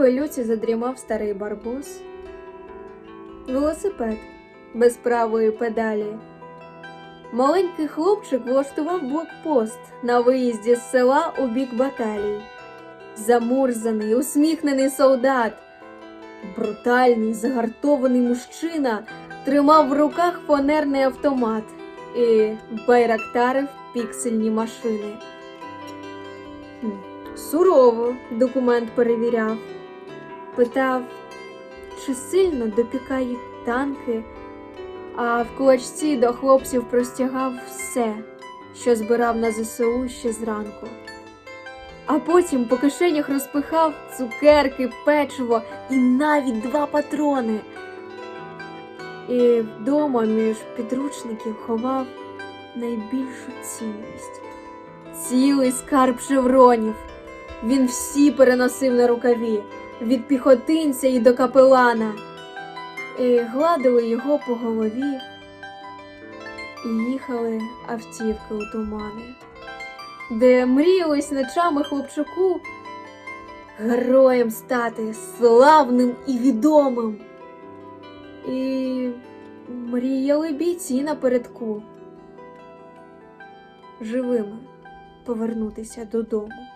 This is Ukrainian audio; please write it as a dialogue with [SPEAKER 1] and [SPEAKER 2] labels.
[SPEAKER 1] пилюці задрімав старий барбос. Велосипед без правої педалі. Маленький хлопчик влаштував блокпост на виїзді з села у бік баталій. Замурзаний, усміхнений солдат. Брутальний, загартований мужчина тримав в руках фанерний автомат і байрактарив піксельні машини. Сурово документ перевіряв. Питав, чи сильно допікають танки, а в кулачці до хлопців простягав все, що збирав на ЗСУ ще зранку. А потім по кишенях розпихав цукерки, печиво і навіть два патрони. І вдома між підручників ховав найбільшу цінність цілий скарб шевронів. Він всі переносив на рукаві від піхотинця і до капелана, і гладили його по голові, і їхали автівки у тумани, де мріялось ночами хлопчаку героєм стати славним і відомим. І мріяли бійці напередку живими повернутися додому.